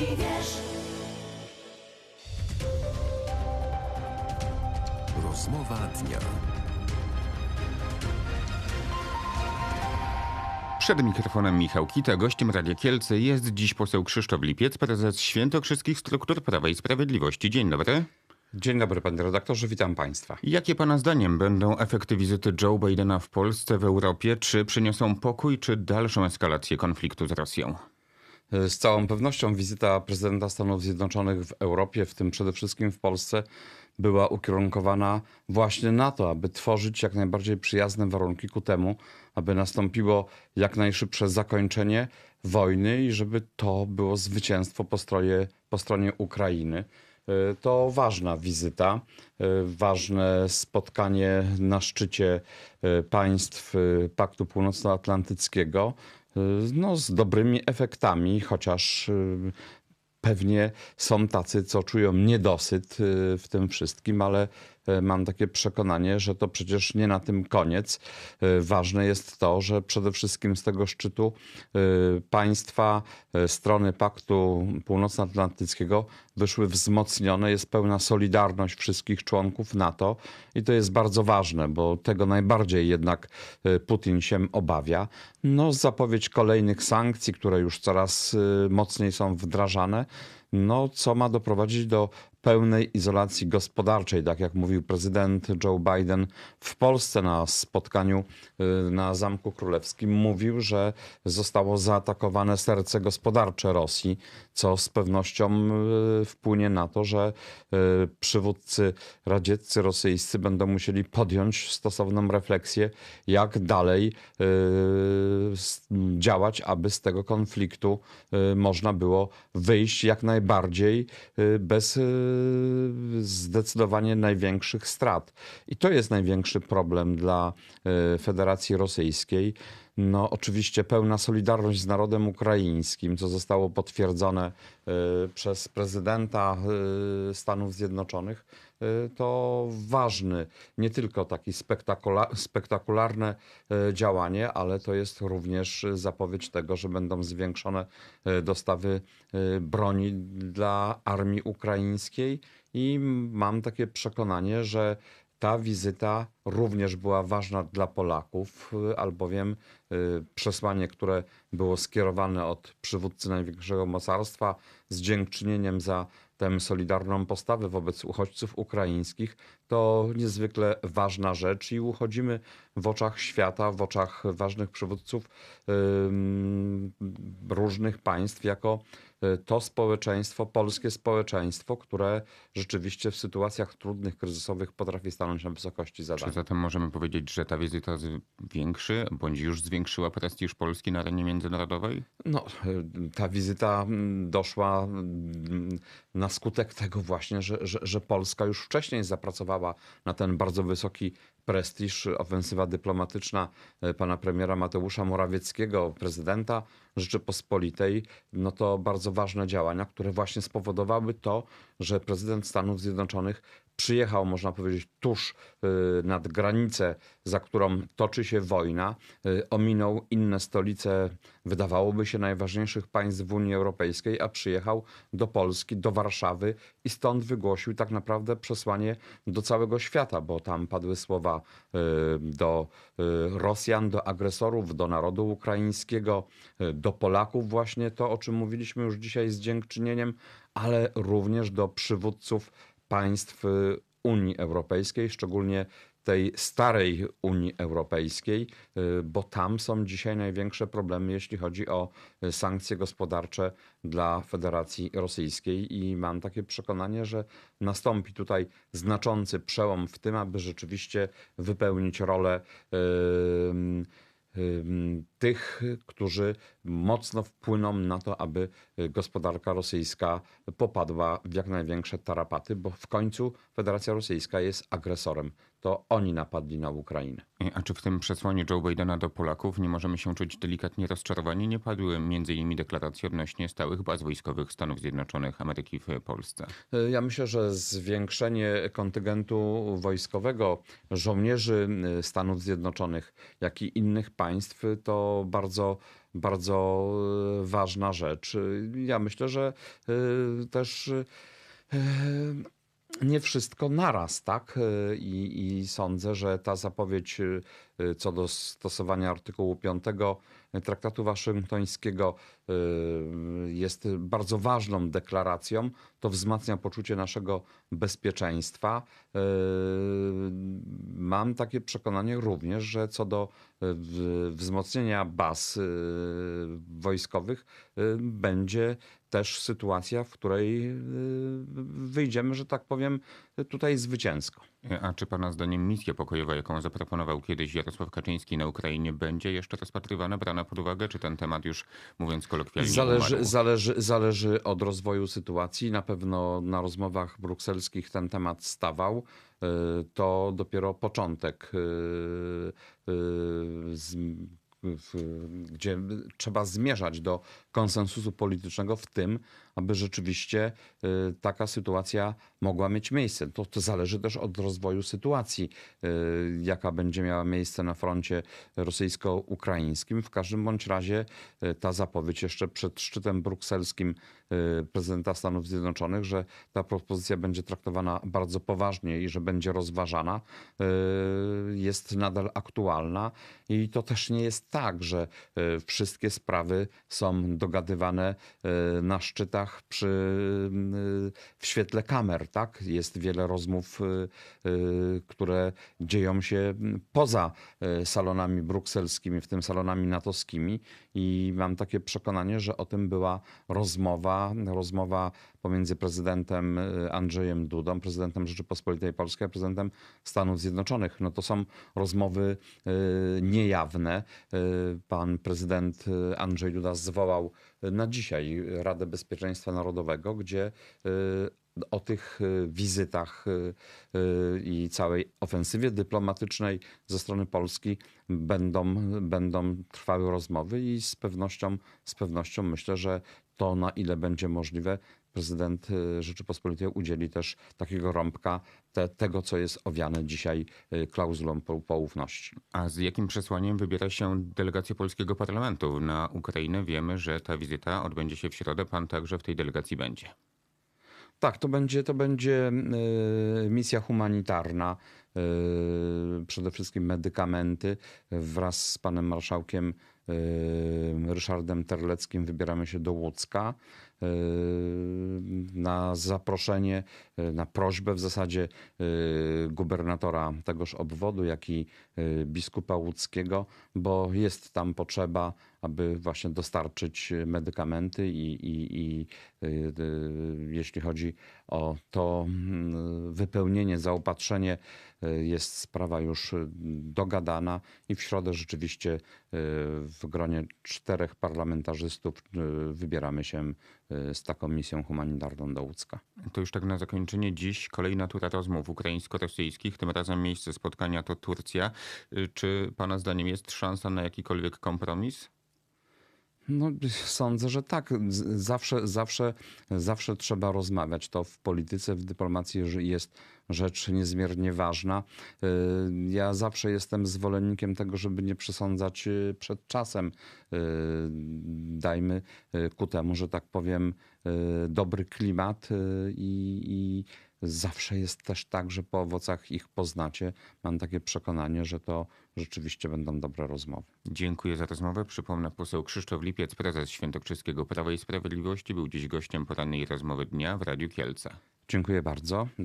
jeśli wiesz. Rozmowa dnia. Przed mikrofonem Michał Kita, gościem Radia Kielce jest dziś poseł Krzysztof Lipiec, prezes Świętokrzyskich Struktur Prawa i Sprawiedliwości. Dzień dobry. Dzień dobry, panie redaktorze, witam państwa. Jakie pana zdaniem będą efekty wizyty Joe Bidena w Polsce, w Europie? Czy przyniosą pokój, czy dalszą eskalację konfliktu z Rosją? Z całą pewnością wizyta prezydenta Stanów Zjednoczonych w Europie, w tym przede wszystkim w Polsce, była ukierunkowana właśnie na to, aby tworzyć jak najbardziej przyjazne warunki ku temu, aby nastąpiło jak najszybsze zakończenie wojny i żeby to było zwycięstwo po stronie, po stronie Ukrainy. Y, To ważna wizyta, y, ważne spotkanie na szczycie państw Paktu Północnoatlantyckiego, no, z dobrymi efektami, chociaż y, pewnie są tacy, co czują niedosyt y, w tym wszystkim, ale y, mam takie przekonanie, że to przecież nie na tym koniec. Y, Ważne jest to, że przede wszystkim z tego szczytu y, państwa strony Paktu Północnoatlantyckiego wyszły wzmocnione. Jest pełna solidarność wszystkich członków NATO i to jest bardzo ważne, bo tego najbardziej jednak Putin się obawia. No, zapowiedź kolejnych sankcji, które już coraz mocniej są wdrażane, no, co ma doprowadzić do pełnej izolacji gospodarczej, tak jak mówił prezydent Joe Biden w Polsce na spotkaniu y, na Zamku Królewskim. Mówił, że zostało zaatakowane serce gospodarcze Rosji, co z pewnością y, wpłynie na to, że y, przywódcy radzieccy rosyjscy będą musieli podjąć stosowną refleksję, jak dalej działać, aby z tego konfliktu można było wyjść jak najbardziej bez zdecydowanie największych strat. I to jest największy problem dla y, Federacji Rosyjskiej. No, oczywiście pełna solidarność z narodem ukraińskim, co zostało potwierdzone y, przez prezydenta y, Stanów Zjednoczonych, y, to ważny, nie tylko taki spektakula- spektakularne działanie, ale to jest również zapowiedź tego, że będą zwiększone dostawy broni dla armii ukraińskiej. I mam takie przekonanie, że ta wizyta również była ważna dla Polaków, y, albowiem y, przesłanie, które było skierowane od przywódcy największego mocarstwa z dziękczynieniem za tę solidarną postawę wobec uchodźców ukraińskich, to niezwykle ważna rzecz i uchodzimy w oczach świata, w oczach ważnych przywódców różnych państw jako to społeczeństwo, polskie społeczeństwo, które rzeczywiście w sytuacjach trudnych, kryzysowych potrafi stanąć na wysokości Czy zadania. zatem możemy powiedzieć, że ta wizyta zwiększy, bądź już zwiększyła prestiż Polski na arenie międzynarodowej? No, y, ta wizyta mm, doszła mm, na skutek tego właśnie, że, że, że Polska już wcześniej zapracowała na ten bardzo wysoki prestiż. Ofensywa dyplomatyczna y, pana premiera Mateusza Morawieckiego, prezydenta Rzeczypospolitej, no to bardzo ważne działania, które właśnie spowodowały to, że prezydent Stanów Zjednoczonych przyjechał, można powiedzieć, tuż y, nad granicę, za którą toczy się wojna, y, ominął inne stolice, wydawałoby się, najważniejszych państw w Unii Europejskiej, a przyjechał do Polski, do Warszawy i stąd wygłosił tak naprawdę przesłanie do całego świata, bo tam padły słowa y, do Rosjan, do agresorów, do narodu ukraińskiego, do Polaków, właśnie to, o czym mówiliśmy już dzisiaj z dziękczynieniem, ale również do przywódców państw y, Unii Europejskiej, szczególnie tej starej Unii Europejskiej, y, bo tam są dzisiaj największe problemy, jeśli chodzi o y, sankcje gospodarcze dla Federacji Rosyjskiej. I mam takie przekonanie, że nastąpi tutaj znaczący przełom w tym, aby rzeczywiście wypełnić rolę ym, tych, którzy mocno wpłyną na to, aby y, gospodarka rosyjska popadła w jak największe tarapaty, bo w końcu Federacja Rosyjska jest agresorem. To oni napadli na Ukrainę. A czy w tym przesłaniu Joe Bidena do Polaków nie możemy się czuć delikatnie rozczarowani? Nie padły m.in. deklaracje odnośnie stałych baz wojskowych Stanów Zjednoczonych Ameryki w Polsce. Y, Ja myślę, że zwiększenie kontyngentu wojskowego żołnierzy y, Stanów Zjednoczonych, jak i innych państw, to bardzo bardzo e, ważna rzecz. Ja myślę, że e, też e, nie wszystko naraz, tak? E, I, I sądzę, że ta zapowiedź e, co do stosowania artykułu 5 Traktatu Waszyngtońskiego e, jest bardzo ważną deklaracją. To wzmacnia poczucie naszego bezpieczeństwa. E, Mam takie przekonanie również, że co do wzmocnienia baz wojskowych będzie też sytuacja, w której wyjdziemy, że tak powiem, tutaj zwycięsko. A czy pana zdaniem misja pokojowa, jaką zaproponował kiedyś Jarosław Kaczyński na Ukrainie, będzie jeszcze rozpatrywana, brana pod uwagę, czy ten temat już, mówiąc kolokwialnie, Zależy, umarł? zależy, zależy od rozwoju sytuacji. Na pewno na rozmowach brukselskich ten temat stawał. Y, To dopiero początek, y, y, gdzie trzeba zmierzać do konsensusu politycznego w tym, aby rzeczywiście y, taka sytuacja mogła mieć miejsce. To, to zależy też od rozwoju sytuacji, y, jaka będzie miała miejsce na froncie rosyjsko-ukraińskim. W każdym bądź razie y, ta zapowiedź jeszcze przed szczytem brukselskim prezydenta Stanów Zjednoczonych, że ta propozycja będzie traktowana bardzo poważnie i że będzie rozważana, jest nadal aktualna. I to też nie jest tak, że y, wszystkie sprawy są dogadywane y, na szczytach przy, y, w świetle kamer. Tak? Jest wiele rozmów, które dzieją się poza salonami brukselskimi, w tym salonami natowskimi. I mam takie przekonanie, że o tym była rozmowa, rozmowa pomiędzy prezydentem y, Andrzejem Dudą, prezydentem Rzeczypospolitej Polskiej, a prezydentem Stanów Zjednoczonych. No to są rozmowy y, niejawne. Y, Pan prezydent Andrzej Duda zwołał na dzisiaj Radę Bezpieczeństwa Narodowego, gdzie o tych wizytach i całej ofensywie dyplomatycznej ze strony Polski będą, będą trwały rozmowy i z pewnością, z pewnością myślę, że to na ile będzie możliwe, prezydent y, Rzeczypospolitej udzieli też takiego rąbka te, tego, co jest owiane dzisiaj y, klauzulą po- poufności. A z jakim przesłaniem wybiera się delegacja polskiego parlamentu na Ukrainę? Wiemy, że ta wizyta odbędzie się w środę. Pan także w tej delegacji będzie. Tak, to będzie, to będzie y, misja humanitarna, przede wszystkim medykamenty. Wraz z panem marszałkiem Ryszardem Terleckim wybieramy się do Łódzka na zaproszenie, y, na prośbę w zasadzie y, gubernatora tegoż obwodu, jak i y, biskupa łódzkiego, bo jest tam potrzeba, aby właśnie dostarczyć medykamenty i, i, i y, y, jeśli chodzi o to mm, wypełnienie, zaopatrzenie, y, jest sprawa już y, dogadana i w środę rzeczywiście y, w gronie czterech parlamentarzystów y, wybieramy się y, z taką misją humanitarną do Łódzka. To już tak na zakończenie. Dziś kolejna tura rozmów ukraińsko-rosyjskich. Tym razem miejsce spotkania to Turcja. Y, Czy pana zdaniem jest szansa na jakikolwiek kompromis? No, sądzę, że tak. Zawsze, zawsze, zawsze trzeba rozmawiać. To w polityce, w dyplomacji jest rzecz niezmiernie ważna. Y, Ja zawsze jestem zwolennikiem tego, żeby nie przesądzać y, przed czasem. Y, Dajmy ku temu, że tak powiem, dobry klimat i, i zawsze jest też tak, że po owocach ich poznacie. Mam takie przekonanie, że to rzeczywiście będą dobre rozmowy. Dziękuję za rozmowę. Przypomnę, poseł Krzysztof Lipiec, prezes Świętokrzyskiego Prawa i Sprawiedliwości, był dziś gościem porannej rozmowy dnia w Radiu Kielce. Dziękuję bardzo.